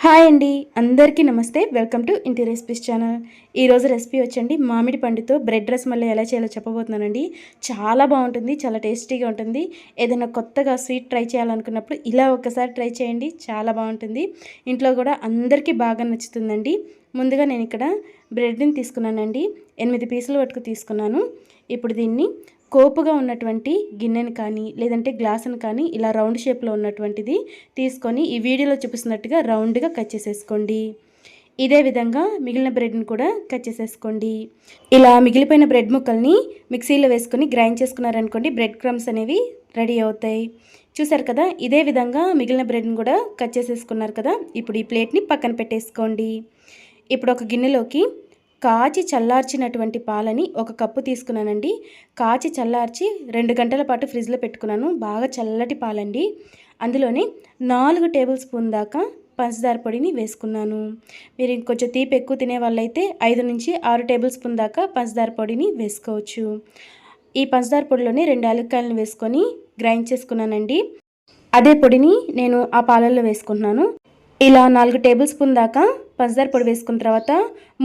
Hi అండి. అందరికీ నమస్తే. వెల్కమ్ టు ఇంటి రెసిపీస్ ఛానల్. ఈరోజు రెసిపీ వచ్చండి. మామిడి పండుతో బ్రెడ్ రస్ మళ్ళీ ఎలా చేయాలో చెప్పబోతున్నానండి. చాలా బాగుంటుంది. చాలా టేస్టీగా ఉంటుంది. ఏదైనా కొత్తగా స్వీట్ ట్రై చేయాలనుకున్నప్పుడు ఇలా ఒకసారి ట్రై చేయండి. చాలా బాగుంటుంది. ఇంట్లో కూడా అందరికీ బాగా నచ్చుతుందండి. ముందుగా నేను ఇక్కడ బ్రెడ్ని తీసుకున్నానండి. ఎనిమిది పీసులు వరకు తీసుకున్నాను. ఇప్పుడు దీన్ని కోపుగా ఉన్నటువంటి గిన్నెని కానీ లేదంటే గ్లాసును కానీ ఇలా రౌండ్ షేప్లో ఉన్నటువంటిది తీసుకొని ఈ వీడియోలో చూపిస్తున్నట్టుగా రౌండ్గా కట్ చేసేసుకోండి. ఇదే విధంగా మిగిలిన బ్రెడ్ని కూడా కట్ చేసేసుకోండి. ఇలా మిగిలిపోయిన బ్రెడ్ ముక్కల్ని మిక్సీలో వేసుకొని గ్రైండ్ చేసుకున్నారనుకోండి బ్రెడ్ క్రమ్స్ అనేవి రెడీ అవుతాయి. చూసారు కదా ఇదే విధంగా మిగిలిన బ్రెడ్ని కూడా కట్ చేసేసుకున్నారు కదా ఇప్పుడు ఈ ప్లేట్ని పక్కన పెట్టేసుకోండి. ఇప్పుడు ఒక గిన్నెలోకి కాచి చల్లార్చినటువంటి పాలని ఒక కప్పు తీసుకున్నానండి. కాచి చల్లార్చి రెండు గంటల పాటు ఫ్రిడ్జ్లో పెట్టుకున్నాను. బాగా చల్లటి పాలండి. అందులోనే నాలుగు టేబుల్ స్పూన్ దాకా పంచదార పొడిని వేసుకున్నాను. మీరు ఇంకొంచెం తీపి ఎక్కువ తినే వాళ్ళైతే ఐదు నుంచి ఆరు టేబుల్ స్పూన్ దాకా పంచదార పొడిని వేసుకోవచ్చు. ఈ పంచదార పొడిలోనే రెండు యాలక్కాయలను వేసుకొని గ్రైండ్ చేసుకున్నానండి. అదే పొడిని నేను ఆ పాలల్లో వేసుకుంటున్నాను. ఇలా నాలుగు టేబుల్ స్పూన్ దాకా పంచదార పొడి వేసుకున్న తర్వాత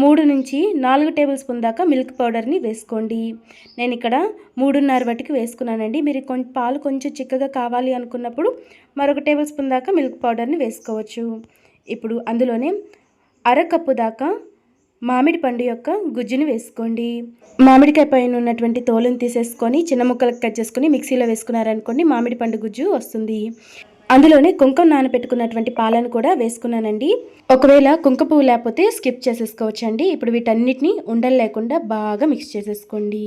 మూడు నుంచి నాలుగు టేబుల్ స్పూన్ దాకా మిల్క్ పౌడర్ని వేసుకోండి. నేను ఇక్కడ మూడున్నర బట్టికి వేసుకున్నానండి. మీరు కొంచెం పాలు కొంచెం చిక్కగా కావాలి అనుకున్నప్పుడు మరొక టేబుల్ స్పూన్ దాకా మిల్క్ పౌడర్ని వేసుకోవచ్చు. ఇప్పుడు అందులోనే అరకప్పు దాకా మామిడి పండు యొక్క గుజ్జుని వేసుకోండి. మామిడికాయ పైన ఉన్నటువంటి తోలుని తీసేసుకొని చిన్న ముక్కలకు కట్ చేసుకొని మిక్సీలో వేసుకున్నారనుకోండి మామిడి పండు గుజ్జు వస్తుంది. అందులోనే కుంకుమ నానబెట్టుకున్నటువంటి పాలను కూడా వేసుకున్నానండి. ఒకవేళ కుంకుమ పువ్వు లేకపోతే స్కిప్ చేసేసుకోవచ్చండి. ఇప్పుడు వీటన్నిటిని ఉండలు లేకుండా బాగా మిక్స్ చేసేసుకోండి.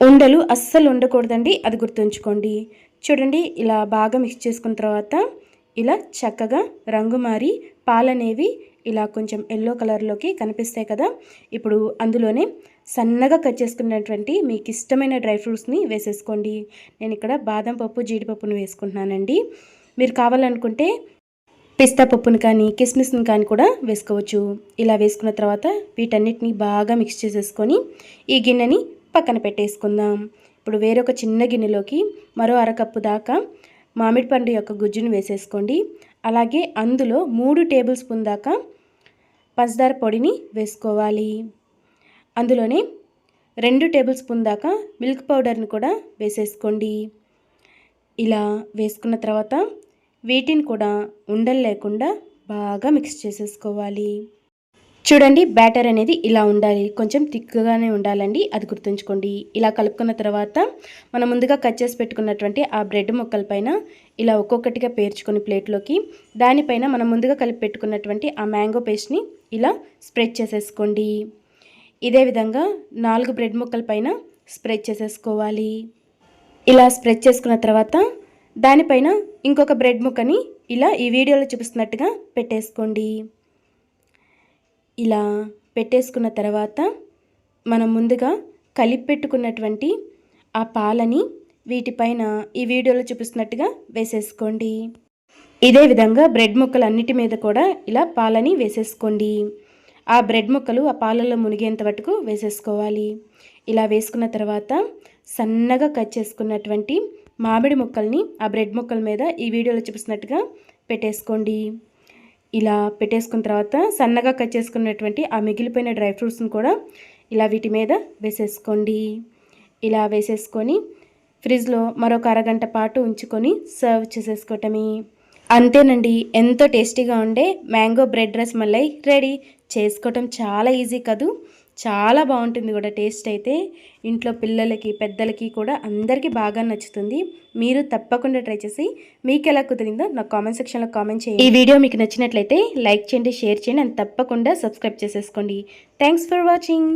ఉండలు అస్సలు ఉండకూడదండి. అది గుర్తుంచుకోండి. చూడండి ఇలా బాగా మిక్స్ చేసుకున్న తర్వాత ఇలా చక్కగా రంగు మారి పాలనేవి ఇలా కొంచెం ఎల్లో కలర్లోకి కనిపిస్తాయి కదా. ఇప్పుడు అందులోనే సన్నగా కట్ చేసుకున్నటువంటి మీకు ఇష్టమైన డ్రై ఫ్రూట్స్ని వేసేసుకోండి. నేను ఇక్కడ బాదం పప్పు జీడిపప్పును వేసుకుంటున్నానండి. మీరు కావాలనుకుంటే పిస్తా పప్పును కానీ కిస్మిస్ని కానీ కూడా వేసుకోవచ్చు. ఇలా వేసుకున్న తర్వాత వీటన్నిటిని బాగా మిక్స్ చేసేసుకొని ఈ గిన్నెని పక్కన పెట్టేసుకుందాం. ఇప్పుడు వేరొక చిన్న గిన్నెలోకి మరో అరకప్పు దాకా మామిడి పండు యొక్క గుజ్జును వేసేసుకోండి. అలాగే అందులో మూడు టేబుల్ స్పూన్ దాకా పంచదార పొడిని వేసుకోవాలి. అందులోనే రెండు టేబుల్ స్పూన్ దాకా మిల్క్ పౌడర్ని కూడా వేసేసుకోండి. ఇలా వేసుకున్న తర్వాత వీటిని కూడా ఉండలు లేకుండా బాగా మిక్స్ చేసేసుకోవాలి. చూడండి బ్యాటర్ అనేది ఇలా ఉండాలి. కొంచెం థిక్గానే ఉండాలండి. అది గుర్తుంచుకోండి. ఇలా కలుపుకున్న తర్వాత మనం ముందుగా కట్ చేసి పెట్టుకున్నటువంటి ఆ బ్రెడ్ ముక్కలపైన ఇలా ఒక్కొక్కటిగా పేర్చుకొని ప్లేట్లోకి దానిపైన మనం ముందుగా కలిపి పెట్టుకున్నటువంటి ఆ మ్యాంగో పేస్ట్ని ఇలా స్ప్రెడ్ చేసేసుకోండి. ఇదే విధంగా నాలుగు బ్రెడ్ ముక్కలపైన స్ప్రెడ్ చేసేసుకోవాలి. ఇలా స్ప్రెడ్ చేసుకున్న తర్వాత దానిపైన ఇంకొక బ్రెడ్ ముక్కని ఇలా ఈ వీడియోలో చూపిస్తున్నట్టుగా పెట్టేసుకోండి. ఇలా పెట్టేసుకున్న తర్వాత మనం ముందుగా కలిపి పెట్టుకున్నటువంటి ఆ పాలని వీటిపైన ఈ వీడియోలో చూపిస్తున్నట్టుగా వేసేసుకోండి. ఇదే విధంగా బ్రెడ్ ముక్కలు అన్నిటి మీద కూడా ఇలా పాలని వేసేసుకోండి. ఆ బ్రెడ్ ముక్కలు ఆ పాలలో మునిగేంత వరకు వేసేసుకోవాలి. ఇలా వేసుకున్న తర్వాత సన్నగా కట్ చేసుకున్నటువంటి మామిడి ముక్కల్ని ఆ బ్రెడ్ ముక్కల మీద ఈ వీడియోలో చూపిస్తున్నట్టుగా పెట్టేసుకోండి. ఇలా పెట్టేసుకున్న తర్వాత సన్నగా కట్ చేసుకున్నటువంటి ఆ మిగిలిపోయిన డ్రై ఫ్రూట్స్ని కూడా ఇలా వీటి మీద వేసేసుకోండి. ఇలా వేసేసుకొని ఫ్రిడ్జ్లో మరొక అరగంట పాటు ఉంచుకొని సర్వ్ చేసేసుకోవటమే. అంతేనండి ఎంతో టేస్టీగా ఉండే మ్యాంగో బ్రెడ్ రైస్ మళ్ళీ రెడీ. చేసుకోవటం చాలా ఈజీ కదూ? చాలా బాగుంటుంది కూడా టేస్ట్ అయితే. ఇంట్లో పిల్లలకి పెద్దలకి కూడా అందరికీ బాగా నచ్చుతుంది. మీరు తప్పకుండా ట్రై చేసి మీకు ఎలా కుదిరిందో నా కామెంట్ సెక్షన్లో కామెంట్ చేయండి. ఈ వీడియో మీకు నచ్చినట్లయితే లైక్ చేయండి షేర్ చేయండి అండ్ తప్పకుండా సబ్స్క్రైబ్ చేసేసుకోండి. Thanks for watching.